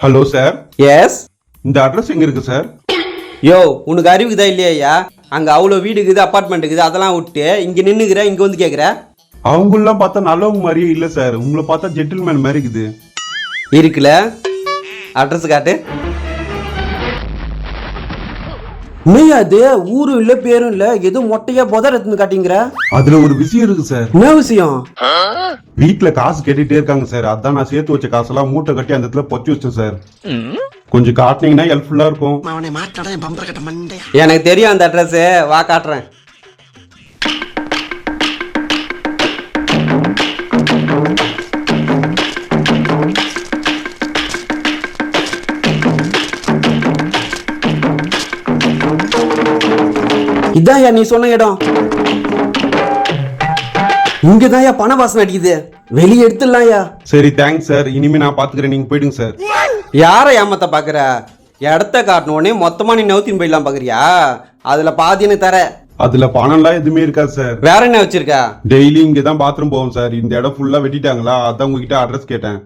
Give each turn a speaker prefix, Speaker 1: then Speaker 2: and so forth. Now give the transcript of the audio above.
Speaker 1: Hello sir
Speaker 2: yes
Speaker 1: இந்த address எங்க இருக்கு சார்
Speaker 2: யோ உனக்கு அறிவுக்குதா இல்லையா அங்க அவ்வளோ வீடு இருக்குது அப்பார்ட்மெண்ட் இருக்குது அதெல்லாம் விட்டு இங்க நின்னுக்கிற இங்க வந்து கேக்குற?
Speaker 1: அவங்களாம் பார்த்தா நல்லவங்க மாதிரியே இல்ல சார் உங்களை பார்த்தா ஜென்டில்மேன் மாதிரி இருக்குது.
Speaker 2: இருக்குல்ல? அட்ரஸ் காட்டு. நீயா அது ஊரும் இல்ல பேரும் இல்ல ஏதோ மொட்டையா புதர் எடுத்துன்னு காட்டிங்கிற?
Speaker 1: அதுல ஒரு விஷயம் இருக்கு சார்.
Speaker 2: என்ன விஷயம்?
Speaker 1: வீட்ல காசு கேட்டுட்டே இருக்காங்க சார். அதான் நான் சேர்த்து வச்ச காசெல்லாம் மூட்டை கட்டி அந்த இடத்துல பொத்தி வச்சேன் சார். கொஞ்சம் காட்டினீங்கன்னா ஹெல்ப்ஃபுல்லா இருக்கும்.
Speaker 2: எனக்கு தெரியும் அந்த அட்ரஸ் வா காட்டுறேன். இதான்யா நீ சொன்ன இடம். இங்கதான்யா பண வாசனை அடிக்குது. வெளியே எடுத்துடலாம்யா.
Speaker 1: சரி தேங்க்ஸ் சார் இனிமே நான் பாத்துக்கிறேன். நீங்க போயிடுங்க சார்
Speaker 2: யாரை ஏமாத்த பாக்குற? இடத்த காட்டின உடனே மொத்தமா நீ நவுத்தின்னு போயிடலாம் பாக்குறியா? அதுல பாதி எனக்கு தர.
Speaker 1: அதுல பணம்லாம் எதுவுமே இருக்காது சார்
Speaker 2: வேற என்ன வச்சிருக்க?
Speaker 1: டெய்லி இங்க தான் பாத்ரூம் போவோம் சார் இந்த இடம் ஃபுல்லா வெட்டிட்டாங்களா? அதான் உங்ககிட்ட அட்ரஸ் கேட்டேன்.